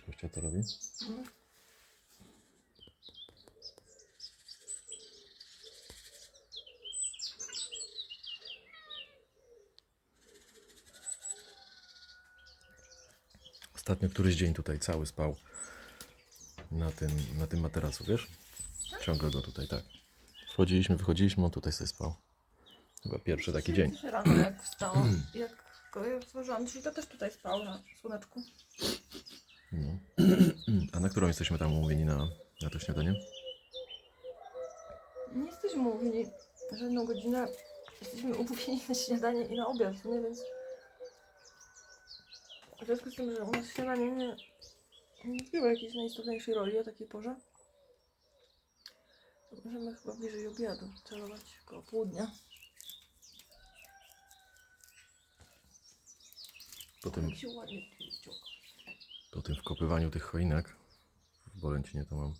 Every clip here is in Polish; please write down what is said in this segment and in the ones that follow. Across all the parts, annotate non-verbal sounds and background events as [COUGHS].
babcia to robi? Ostatnio któryś dzień tutaj cały spał na tym, na tym materacu, wiesz? Ciągle go tutaj, tak. Wchodziliśmy, wychodziliśmy, on tutaj sobie spał. Chyba pierwszy taki dzień. Rano jak wstałam, jak go czyli to też tutaj spał na słoneczku. No. A na którą jesteśmy tam umówieni na, na to śniadanie? Nie jesteśmy umówieni na żadną godzinę. Jesteśmy umówieni na śniadanie i na obiad, nie? Więc w związku z tym, że u nas śniadanie nie, nie odgrywa jakiejś najistotniejszej roli o takiej porze, możemy chyba bliżej obiadu celować koło południa. Po tym, Jak się ładnie tu. Po tym wkopywaniu tych choinek w Bolęcinie to mam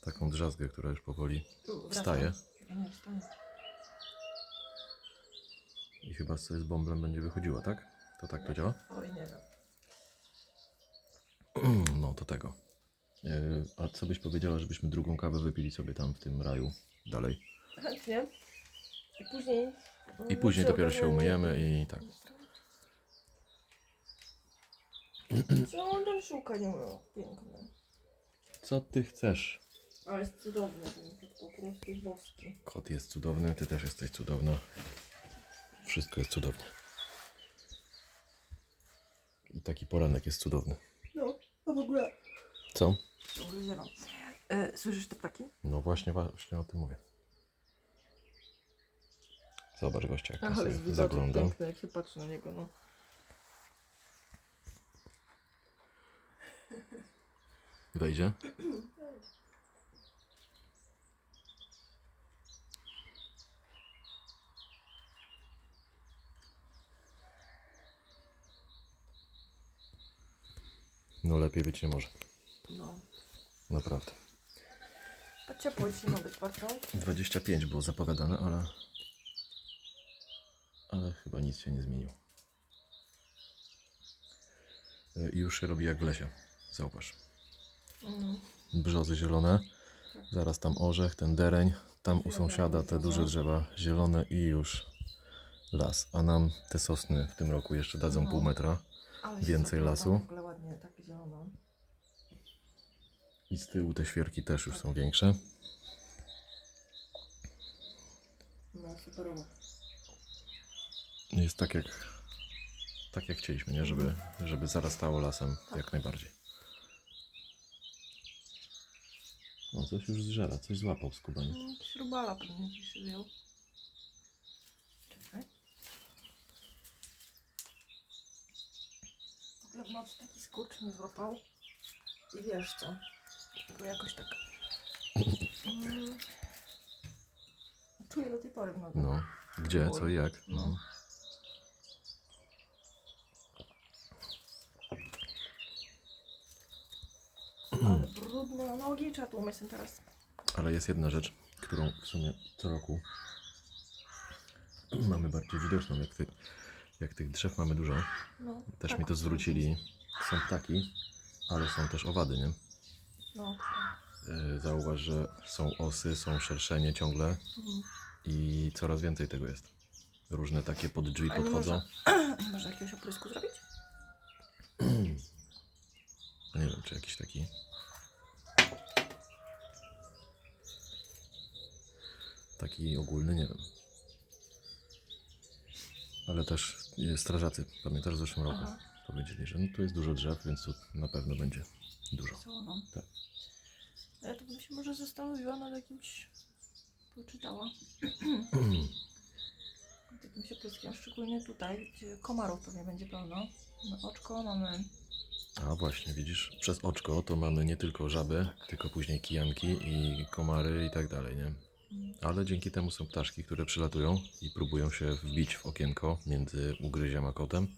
taką drzazgę, która już powoli wstaje i chyba z bąblem będzie wychodziła, tak? To tak to działa? Oj, nie wiem. [CLEARS THROAT] No to tego. Yy, A co byś powiedziała, żebyśmy drugą kawę wypili sobie tam w tym raju dalej? Chętnie. I później... I później dopiero się umyjemy i tak. Co on tam szuka, nie ma piękne. Co ty chcesz? Ale jest cudowny ten kot, po prostu boski. Kot jest cudowny, ty też jesteś cudowna. Wszystko jest cudowne. I taki poranek jest cudowny. No, a w ogóle... Co? E, słyszysz te ptaki? No właśnie, właśnie o tym mówię. Zobacz gościa, jak Ale sobie jest zagląda. piękny, jak się patrzy na niego, no. Wejdzie. No lepiej być nie może. No. Naprawdę. To ciepło dzisiaj ma być bardzo. 25 było zapowiadane, ale... Ale chyba nic się nie zmieniło. Y, I już się robi jak w lesie. Zauważ. Mm. Brzozy zielone. Zaraz tam orzech, ten dereń. Tam u sąsiada te duże drzewa zielone i już las. A nam te sosny w tym roku jeszcze dadzą pół metra. Więcej lasu. I z tyłu te świerki też już są większe. No. Jest tak jak, tak jak chcieliśmy, nie? Żeby, żeby zarastało lasem jak najbardziej. O, coś już zżera, coś złapał skubaniec. Mm, Śrubala pewnie się wziął. Czekaj. W ogóle w nocy taki skurcz mnie złapał. I wiesz co? Tylko jakoś tak... Mm. Czuję do tej pory w nogach. No, gdzie, co i jak? No. Ale brudne nogi, trzeba tu umyć ten teraz. Ale jest jedna rzecz, którą w sumie co roku [CLEARS THROAT] mamy bardziej widoczną, jak, ty, jak tych drzew mamy dużo. No, Też tak. mi to zwrócili. Są ptaki, ale są też owady, nie? No. Yy, Zauważ, że są osy, są szerszenie ciągle Mhm. i coraz więcej tego jest. Różne takie pod drzwi A nie podchodzą. może- [CLEARS THROAT] Nie Można jakiegoś oprysku zrobić? [CLEARS THROAT] Nie wiem, czy jakiś taki. Taki ogólny, nie wiem. Ale też strażacy, pamiętasz w zeszłym roku, Aha. powiedzieli, że no, tu jest dużo drzew, więc tu na pewno będzie dużo. No? Tak. Ja to bym się może zastanowiła nad jakimś... Poczytała. Nad [CLEARS THROAT] jakimś opryskiem, szczególnie tutaj, gdzie komarów pewnie będzie pełno. Mamy oczko, mamy... A właśnie, widzisz, przez oczko to mamy nie tylko żaby, tylko później kijanki i komary i tak dalej, nie? Ale dzięki temu są ptaszki, które przylatują i próbują się wbić w okienko między ugryziem a kotem.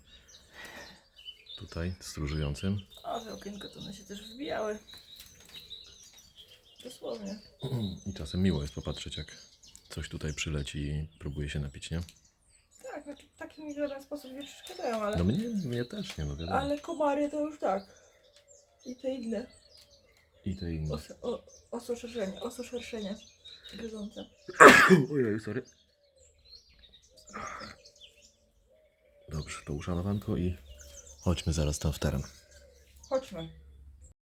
Tutaj, stróżującym. A w okienko to one się też wbijały. Dosłownie. [CLEARS THROAT] I czasem miło jest popatrzeć, jak coś tutaj przyleci i próbuje się napić, nie? Tak, znaczy takie mi w żaden sposób nie przeszkadzają, ale... No mnie, mnie też nie, no wiadomo. Ale komary to już tak. I te inne. I te inne. Os, o, ososzerszenie, ososzerszenie. Gryzące. [COUGHS] Ojej, sorry. Dobrze, to uszanowanko i chodźmy zaraz tam w teren. Chodźmy.